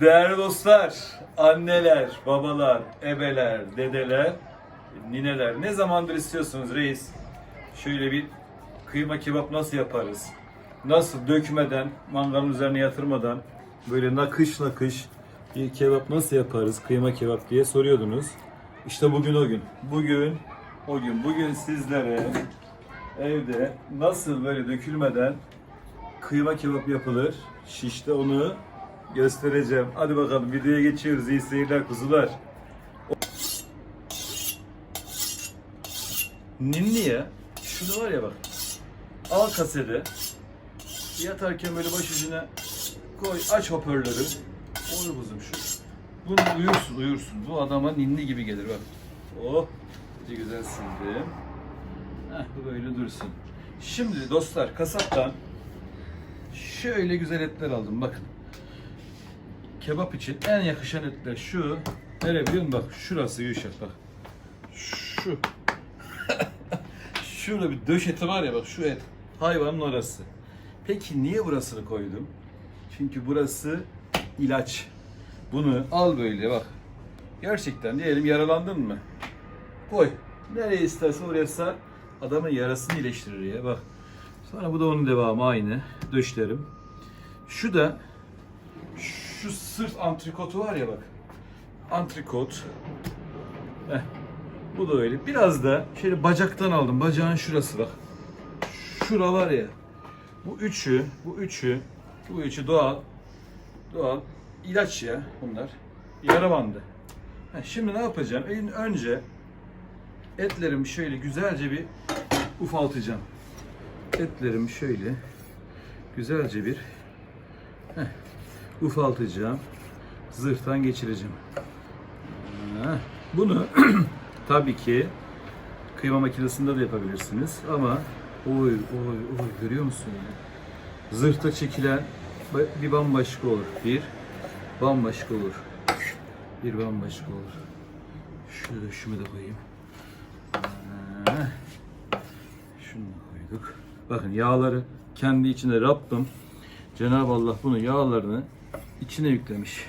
Değerli dostlar, anneler, babalar, ebeler, dedeler, nineler ne zamandır istiyorsunuz reis? Şöyle bir kıyma kebap nasıl yaparız? Nasıl dökmeden, mangalın üzerine yatırmadan böyle nakış nakış bir kebap nasıl yaparız? Kıyma kebap diye soruyordunuz. İşte bugün o gün. Bugün o gün. Bugün sizlere evde nasıl böyle dökülmeden kıyma kebap yapılır. Şişte onu göstereceğim. Hadi bakalım videoya geçiyoruz. İyi seyirler kuzular. Ninni ya. Şunu var ya bak. Al kasede. Yatarken böyle başucuna koy. Aç hoparlörü. Oy kuzum şu. Bunu uyursun uyursun. Bu adama ninni gibi gelir bak. Oh. Ne güzel sildim. Heh, bu böyle dursun. Şimdi dostlar kasaptan şöyle güzel etler aldım bakın. Kebap için en yakışan etler şu. Nere biliyor musun? Bak şurası Gülşah bak. Şu. Şurada bir döş eti var ya bak şu et. Hayvanın orası. Peki niye burasını koydum? Çünkü burası ilaç. Bunu al böyle bak. Gerçekten diyelim yaralandın mı? Koy. Nereye istersen oraya sar. Adamın yarasını iyileştirir ya bak. Sonra bu da onun devamı aynı. Döşlerim. Şu da şu sırt antrikotu var ya bak. Antrikot. Heh. Bu da öyle. Biraz da şöyle bacaktan aldım. Bacağın şurası bak. Şura var ya. Bu üçü, bu üçü, bu üçü doğal. Doğal. ilaç ya bunlar. Yara bandı. Ha, şimdi ne yapacağım? En önce etlerimi şöyle güzelce bir ufaltacağım. Etlerimi şöyle güzelce bir heh, ufaltacağım. Zırhtan geçireceğim. Bunu tabii ki kıyma makinesinde de yapabilirsiniz ama oy oy oy görüyor musun ya? Zırhta çekilen bir bambaşka olur. Bir bambaşka olur. Bir bambaşka olur. Şöyle şunu da koyayım. Şunu da koyduk. Bakın yağları kendi içinde Rabbim Cenab-ı Allah bunun yağlarını içine yüklemiş.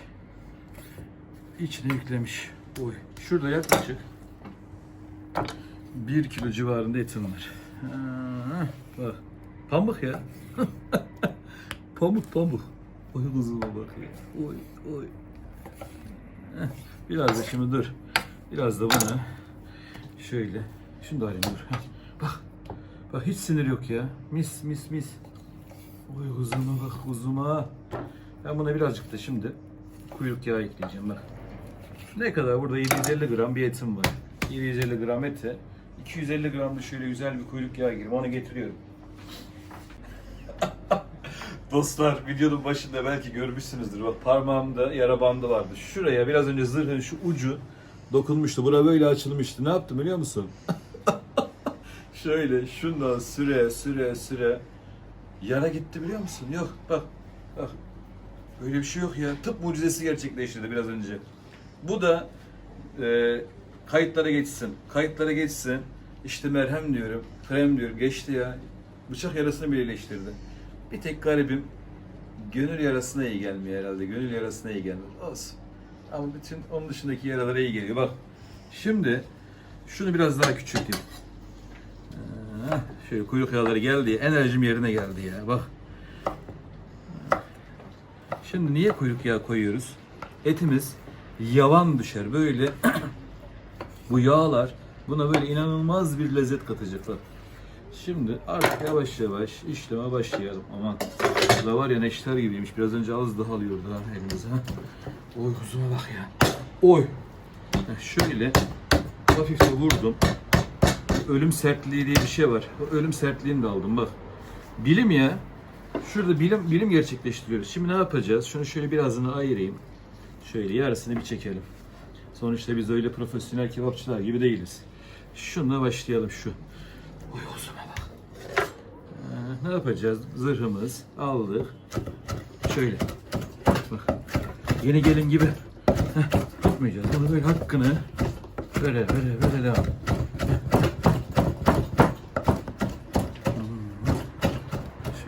İçine yüklemiş. Oy. Şurada yaklaşık 1 kilo civarında etim var. Ha, bak. Pamuk ya. pamuk pamuk. Oy kuzuma bak ya. Oy oy. Heh, Biraz da şimdi dur. Biraz da bunu şöyle. Şunu da alayım dur. Bak. Bak hiç sinir yok ya. Mis mis mis. Oy kuzuma bak kuzuma. Ben buna birazcık da şimdi kuyruk yağı ekleyeceğim bak. Ne kadar? Burada 750 gram bir etim var. 750 gram ete. 250 gram da şöyle güzel bir kuyruk yağı gireyim. Onu getiriyorum. Dostlar videonun başında belki görmüşsünüzdür. Bak parmağımda yara bandı vardı. Şuraya biraz önce zırhın şu ucu dokunmuştu. Bura böyle açılmıştı. Ne yaptım biliyor musun? Şöyle şundan süre süre süre yara gitti biliyor musun? Yok bak bak. Böyle bir şey yok ya. Tıp mucizesi gerçekleştirdi biraz önce. Bu da e, kayıtlara geçsin. Kayıtlara geçsin. İşte merhem diyorum, krem diyorum. Geçti ya. Bıçak yarasını bile iyileştirdi. Bir tek garibim gönül yarasına iyi gelmiyor herhalde. Gönül yarasına iyi gelmiyor. Olsun. Ama bütün onun dışındaki yaralara iyi geliyor. Bak. Şimdi şunu biraz daha küçülteyim. Ha, şöyle kuyruk yağları geldi. Enerjim yerine geldi ya. Bak. Şimdi niye kuyruk yağı koyuyoruz? Etimiz yavan düşer. Böyle bu yağlar buna böyle inanılmaz bir lezzet katacaklar. Şimdi artık yavaş yavaş işleme başlayalım. Aman bu da var ya neşter gibiymiş. Biraz önce az daha alıyordu ha elimize. Oy kuzuma bak ya. Oy. Şöyle hafif de vurdum. Ölüm sertliği diye bir şey var. Ölüm sertliğini de aldım bak. Bilim ya. Şurada bilim bilim gerçekleştiriyoruz. Şimdi ne yapacağız? Şunu şöyle birazını ayırayım. Şöyle yarısını bir çekelim. Sonuçta biz öyle profesyonel kebapçılar gibi değiliz. Şununla başlayalım şu. Oy uzuma bak. Ee, ne yapacağız? Zırhımız aldık. Şöyle. Bak. Yeni gelin gibi. Heh, tutmayacağız. Bunu böyle hakkını böyle böyle böyle devam.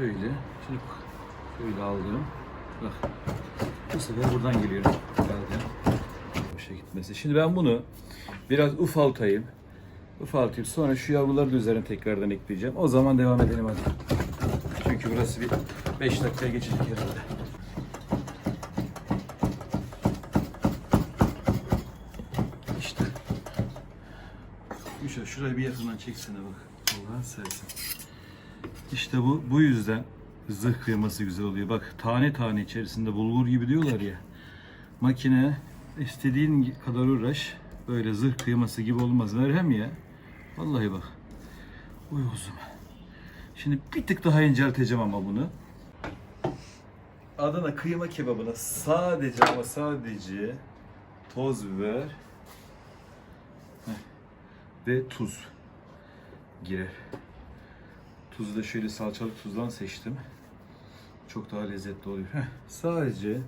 Şöyle. Şimdi şöyle aldım. Bak. Bu sefer buradan geliyorum. Geldim. Şey gitmesi. Şimdi ben bunu biraz ufaltayım. Ufaltayım. Sonra şu yavruları da üzerine tekrardan ekleyeceğim. O zaman devam edelim hadi. Çünkü burası bir 5 dakikaya geçecek herhalde. İşte. Şurayı bir yakından çeksene bak. Allah'ın sersin. İşte bu bu yüzden zırh kıyması güzel oluyor. Bak tane tane içerisinde bulgur gibi diyorlar ya. Makine istediğin kadar uğraş. Böyle zırh kıyması gibi olmaz. Merhem ya. Vallahi bak. Uy kuzum. Şimdi bir tık daha incelteceğim ama bunu. Adana kıyma kebabına sadece ama sadece toz biber ve tuz girer. Tuzu da şöyle salçalı tuzdan seçtim. Çok daha lezzetli oluyor. Heh, sadece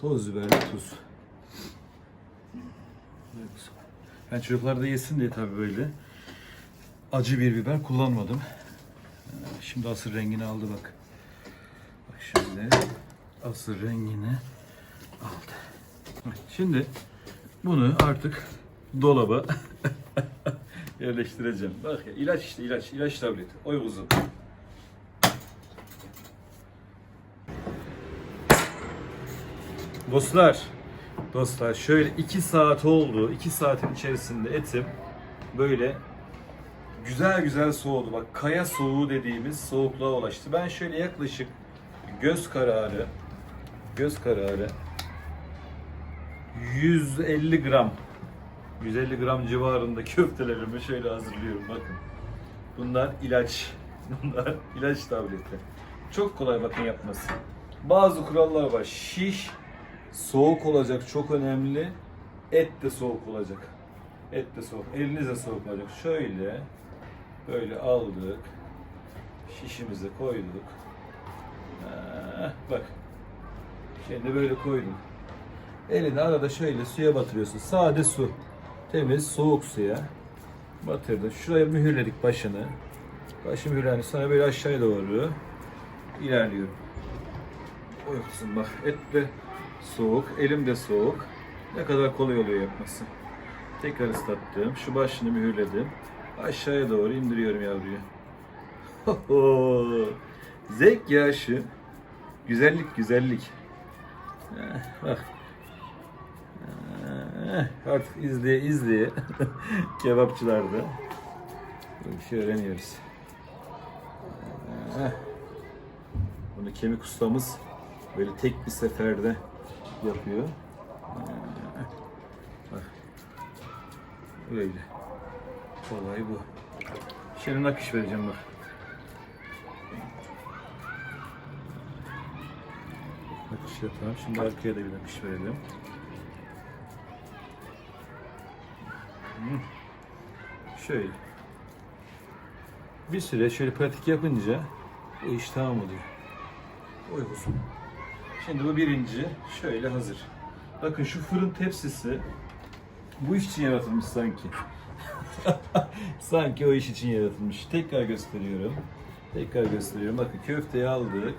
toz biber ve tuz. Ben çocuklar da yesin diye tabii böyle acı bir biber kullanmadım. Ee, Şimdi asıl rengini aldı bak. Bak şöyle asıl rengini aldı. Şimdi bunu artık dolaba yerleştireceğim. Bak ya ilaç işte ilaç, ilaç tableti. Oy kuzum. Dostlar, dostlar şöyle 2 saat oldu. 2 saatin içerisinde etim böyle güzel güzel soğudu. Bak kaya soğuğu dediğimiz soğukluğa ulaştı. Ben şöyle yaklaşık göz kararı göz kararı 150 gram 150 gram civarında köftelerimi şöyle hazırlıyorum bakın. Bunlar ilaç. Bunlar ilaç tableti. Çok kolay bakın yapması. Bazı kurallar var. Şiş soğuk olacak çok önemli. Et de soğuk olacak. Et de soğuk. Eliniz de soğuk olacak. Şöyle böyle aldık. Şişimize koyduk. Ah, bak. Şimdi böyle koydum. Elini arada şöyle suya batırıyorsun. Sade su. Temiz, soğuk suya. Batırdın. Şuraya mühürledik başını. Başı mühürlendi. Sonra böyle aşağıya doğru ilerliyorum. Oysun bak. Et de soğuk. Elim de soğuk. Ne kadar kolay oluyor yapması. Tekrar ıslattım. Şu başını mühürledim. Aşağıya doğru indiriyorum yavruyu. Hoho! Zevk ya. Güzellik güzellik. Eh, bak. Eh, Artık izleye izleye kebapçılarda bir şey öğreniyoruz. Eh, Bunu kemik ustamız böyle tek bir seferde yapıyor. Bak. Böyle. Olay bu. Şöyle nakış vereceğim bak. Nakış yapalım. Şimdi arkaya da bir nakış verelim. Şöyle. Bir süre şöyle pratik yapınca bu iş tamam oluyor. Uygusun. Şimdi bu birinci şöyle hazır. Bakın şu fırın tepsisi bu iş için yaratılmış sanki. sanki o iş için yaratılmış. Tekrar gösteriyorum. Tekrar gösteriyorum. Bakın köfteyi aldık.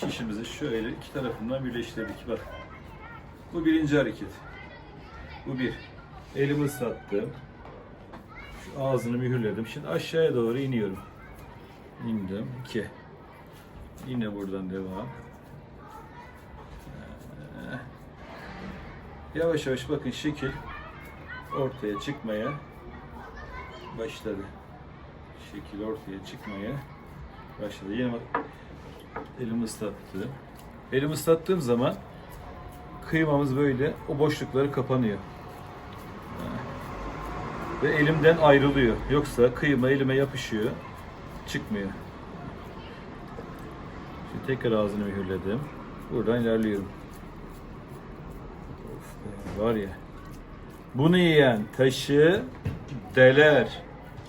Şişimizi şöyle iki tarafından birleştirdik. Bak. Bu birinci hareket. Bu bir. Elimi ıslattım. Şu ağzını mühürledim. Şimdi aşağıya doğru iniyorum. İndim. İki. Yine buradan devam. Ee, Yavaş yavaş bakın şekil ortaya çıkmaya başladı. Şekil ortaya çıkmaya başladı. Yine bak elimi ıslattım. Elimi ıslattığım zaman kıymamız böyle o boşlukları kapanıyor. Ve elimden ayrılıyor. Yoksa kıyma elime yapışıyor. Çıkmıyor. Şimdi tekrar ağzını mühürledim. Buradan ilerliyorum. Of be, var ya. Bunu yiyen taşı deler.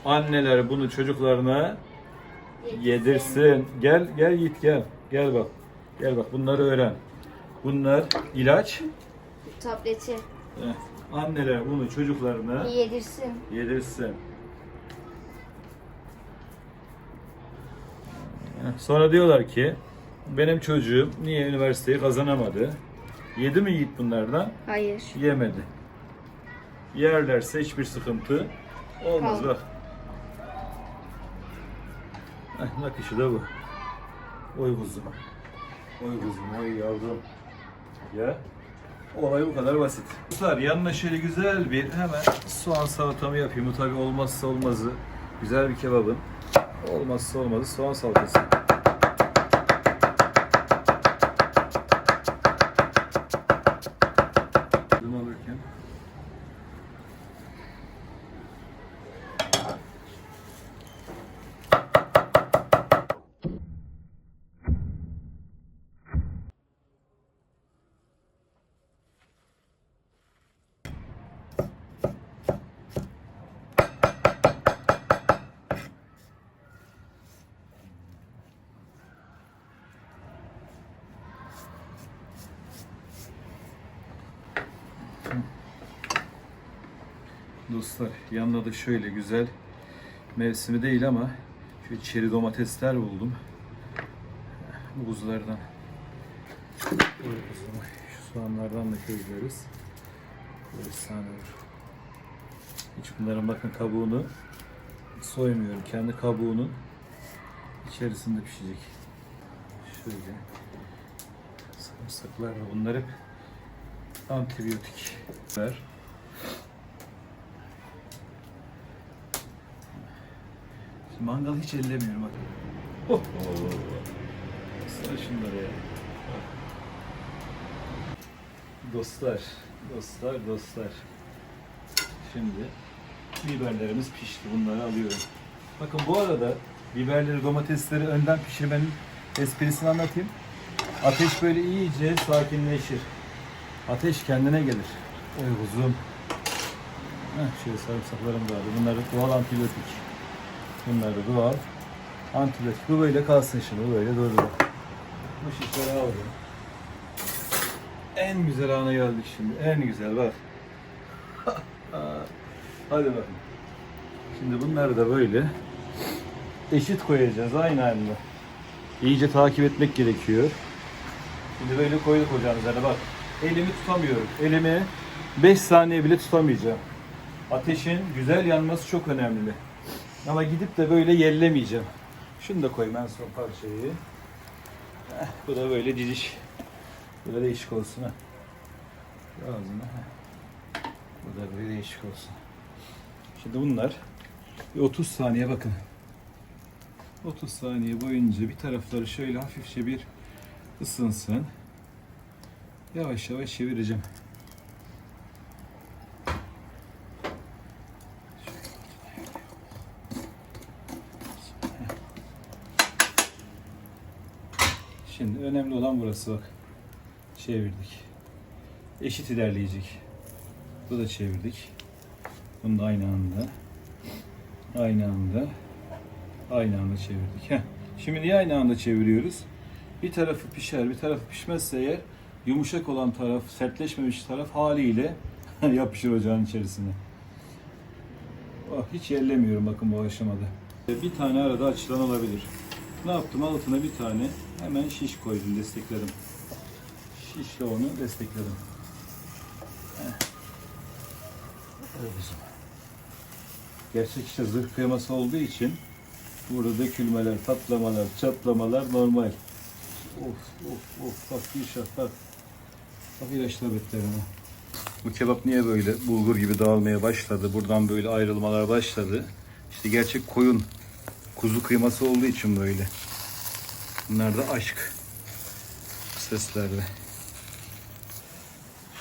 Anneler bunu çocuklarına yedirsin. Gel gel Yiğit gel. Gel bak. Gel bak bunları öğren. Bunlar ilaç. Tableti Eh, Anneler bunu çocuklarına yedirsin. yedirsin. Eh, Sonra diyorlar ki benim çocuğum niye üniversiteyi kazanamadı? Yedi mi Yiğit bunlardan? Hayır. Yemedi. Yerlerse hiçbir sıkıntı olmaz Al. bak. Heh, nakışı da bu. Oy kuzum. Oy kuzum, oy yavrum. Ya. Olay bu kadar basit. Dostlar yanına şöyle güzel bir hemen soğan salatamı yapayım. Bu tabi olmazsa olmazı. Güzel bir kebabın. Olmazsa olmazı soğan salatası. Bunu alırken Dostlar yanına da şöyle güzel mevsimi değil ama şöyle çeri domatesler buldum. Bu kuzulardan. Şu soğanlardan da közleriz. Böyle sahne. Hiç bunların bakın kabuğunu soymuyorum. Kendi kabuğunun içerisinde pişecek. Şöyle. Sarımsaklar da bunlar hep antibiyotikler. Mangalı hiç ellemiyorum bak. Oh, oh. Sana şunları ya. Dostlar, dostlar, dostlar. Şimdi biberlerimiz pişti. Bunları alıyorum. Bakın bu arada biberleri, domatesleri önden pişirmenin esprisini anlatayım. Ateş böyle iyice sakinleşir. Ateş kendine gelir. Oy kuzum. Heh, şöyle sarımsaklarım da var. Bunlar doğal antibiyotik. Bunlar da doğal antibiyotik. Bu böyle kalsın şimdi. Bu böyle durdu. Bu şişleri aldım. En güzel ana geldik şimdi. En güzel bak. Hadi bakın. Şimdi bunları da böyle eşit koyacağız aynı anda. İyice takip etmek gerekiyor. Şimdi böyle koyduk ocağın üzerine bak. Elimi tutamıyorum. Elimi 5 saniye bile tutamayacağım. Ateşin güzel yanması çok önemli. Ama gidip de böyle yellemeyeceğim. Şunu da koyayım en son parçayı. Heh, bu da böyle diziş. Bu da değişik olsun ha. Ağzına. Bu da böyle değişik olsun. Şimdi bunlar bir 30 saniye bakın. 30 saniye boyunca bir tarafları şöyle hafifçe bir ısınsın. Yavaş yavaş çevireceğim. Şimdi önemli olan burası bak. Çevirdik. Eşit ilerleyecek. Bu da çevirdik. Bunu da aynı anda. Aynı anda. Aynı anda çevirdik. Heh. Şimdi niye aynı anda çeviriyoruz? Bir tarafı pişer, bir tarafı pişmezse eğer yumuşak olan taraf, sertleşmemiş taraf haliyle yapışır ocağın içerisine. Oh, hiç yerlemiyorum bakın bu aşamada. Bir tane arada açılan olabilir. Ne yaptım? Altına bir tane hemen şiş koydum, destekledim. Şişle onu destekledim. Kızım. Gerçek işte zırh kıyması olduğu için burada dökülmeler, patlamalar, çatlamalar normal. Of of of bak inşallah bak. Bak ilaçla betlerine. Bu kebap niye böyle bulgur gibi dağılmaya başladı? Buradan böyle ayrılmalar başladı. İşte gerçek koyun kuzu kıyması olduğu için böyle. Bunlar da aşk seslerde.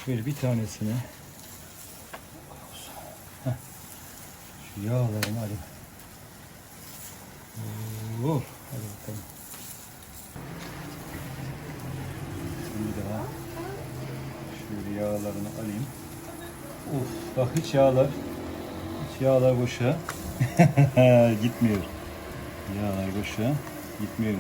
Şöyle bir tanesini şu yağlarını alayım. Oh, hadi bakalım. Bir daha şöyle yağlarını alayım. Of, bak hiç yağlar, hiç yağlar boşa gitmiyor. Yağlar boşa gitmiyor.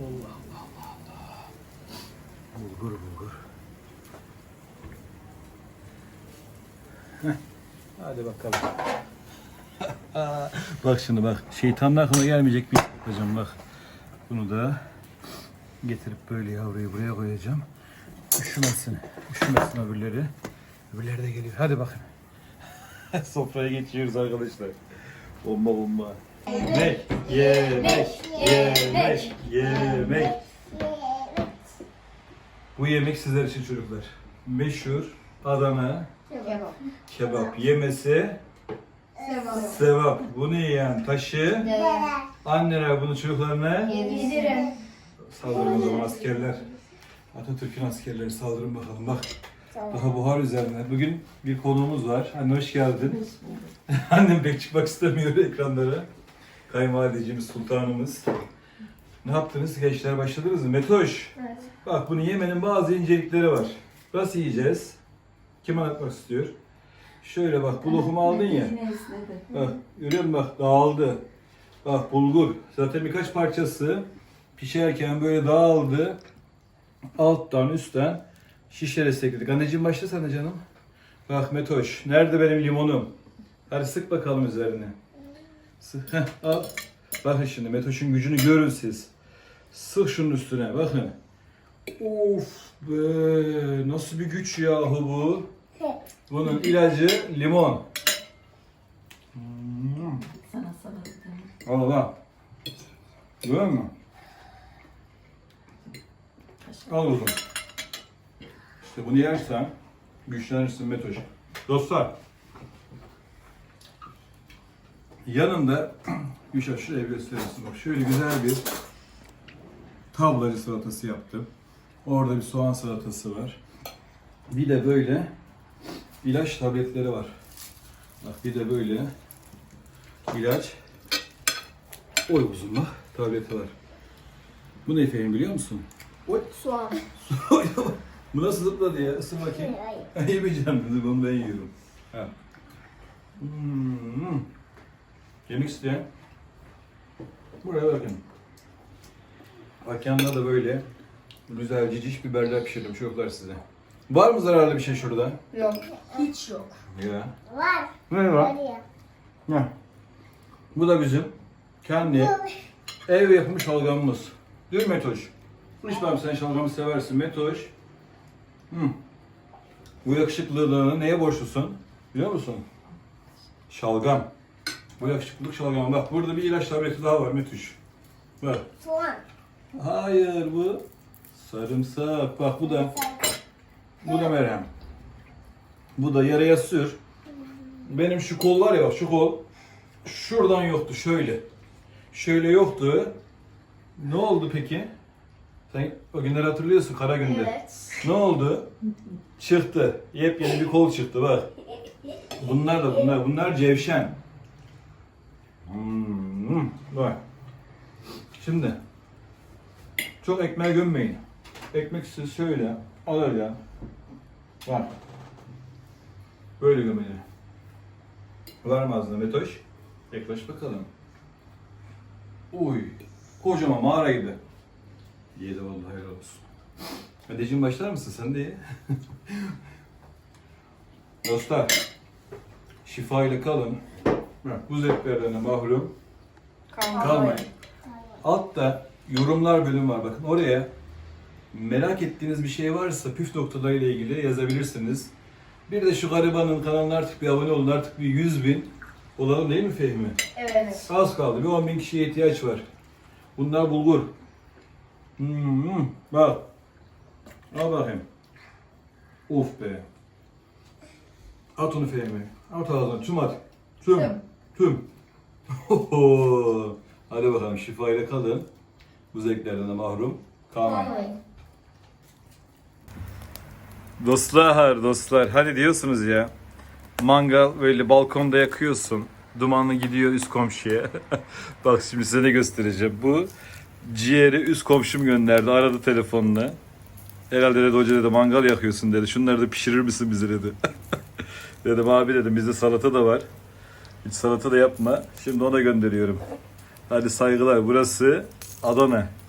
Allah Allah Allah. Bulgur bulgur. Heh. Hadi bakalım. bak şimdi bak. Şeytanın aklına gelmeyecek bir yapacağım bak. Bunu da getirip böyle yavruyu buraya koyacağım. Üşümesin. Üşümesin öbürleri. Öbürleri de geliyor. Hadi bakın. Sofraya geçiyoruz arkadaşlar. Bomba bomba. Yemek, yemek, yemek, yemek. Bu yemek sizler için çocuklar. Meşhur Adana Kebap. kebap yemesi sevap. Bunu yiyen taşı anneler bunu çocuklarına Yedirin. saldırın o zaman askerler. Atatürk'ün askerleri saldırın bakalım bak. Daha buhar üzerine. Bugün bir konuğumuz var. Anne hoş geldin. Annem pek çıkmak istemiyor ekranlara. Kayınvalideciğimiz, sultanımız. Ne yaptınız gençler başladınız mı? Metoş. Evet. Bak bunu yemenin bazı incelikleri var. Nasıl yiyeceğiz? Kim anlatmak istiyor? Şöyle bak bu lokumu aldın ya. Bak görüyor musun bak dağıldı. Bak bulgur. Zaten birkaç parçası pişerken böyle dağıldı. Alttan üstten şişlere sekledik. Anneciğim başla sen de canım. Bak Metoş. Nerede benim limonum? Hadi sık bakalım üzerine. Sık. Heh, al. Bakın şimdi Metoş'un gücünü görün siz. Sık şunun üstüne bakın. Of be nasıl bir güç yahu bu. Bunun ilacı limon. Hmm. Sana salata. Al al. Görüyor musun? Al oğlum. İşte bunu yersen güçlenirsin Metoş. Dostlar. Yanında Gülşah şuraya gösterirsin. Bak şöyle güzel bir tablacı salatası yaptım. Orada bir soğan salatası var. Bir de böyle ilaç tabletleri var. Bak bir de böyle ilaç oy uzunluğu tableti var. Bu ne efendim biliyor musun? Oy. Soğan. Bu nasıl zıpladı ya? Isır bakayım. Yemeyeceğim dedi, bunu ben yiyorum. Ha. Hmm. Yemek isteyen buraya bakın. Bak yanına da böyle güzel ciciş biberler pişirdim çocuklar size. Var mı zararlı bir şey şurada? Yok. Hiç yok. Ya. Var. Ne var? Ha. Bu da bizim kendi ev yapımı şalgamımız. Değil mi Metoş? Lütfen sen şalgamı seversin Metoş. Hı. Bu yakışıklılığını neye borçlusun? Biliyor musun? Şalgam. Bu yakışıklılık şalgam. Bak burada bir ilaç tableti daha var Metoş. Bak. Soğan. Hayır bu sarımsak. Bak bu da bu da merhem. Bu da yaraya sür. Benim şu kol var ya şu kol şuradan yoktu şöyle. Şöyle yoktu. Ne oldu peki? Sen o günleri hatırlıyorsun kara günde. Evet. Ne oldu? Çıktı. Yepyeni bir kol çıktı bak. Bunlar da bunlar. Bunlar cevşen. Hmm, bak. Şimdi çok ekmeğe gömmeyin. Ekmek siz şöyle alacağım. Bak. Böyle gömeli. Var mı ağzına Metoş? Yaklaş bakalım. Uy. Kocaman mağara gibi. Yedi vallahi helal olsun. Hadeciğim başlar mısın? Sen de ye. Dostlar. Şifa ile kalın. Bu zevklerine mahrum kalmayın. Altta yorumlar bölümü var. Bakın oraya merak ettiğiniz bir şey varsa püf noktalarıyla ilgili yazabilirsiniz. Bir de şu garibanın kanalına artık bir abone olun. Artık bir 100 bin olalım değil mi Fehmi? Evet. Az kaldı. Bir 10 bin kişiye ihtiyaç var. Bunlar bulgur. Hmm, bak. Al bakayım. Of be. At onu Fehmi. At ağzına. Tüm at. Tüm. Tüm. Tüm. Hadi bakalım şifayla kalın. Bu zevklerden de mahrum kalmayın. Kalmayın. Dostlar, dostlar hadi diyorsunuz ya. Mangal böyle balkonda yakıyorsun. Dumanlı gidiyor üst komşuya. Bak şimdi size de göstereceğim. Bu ciğeri üst komşum gönderdi. Aradı telefonla. Herhalde dedi hoca dedi mangal yakıyorsun dedi. Şunları da pişirir misin bize dedi. dedim abi dedim bizde salata da var. Hiç salata da yapma. Şimdi ona gönderiyorum. Hadi saygılar. Burası Adana.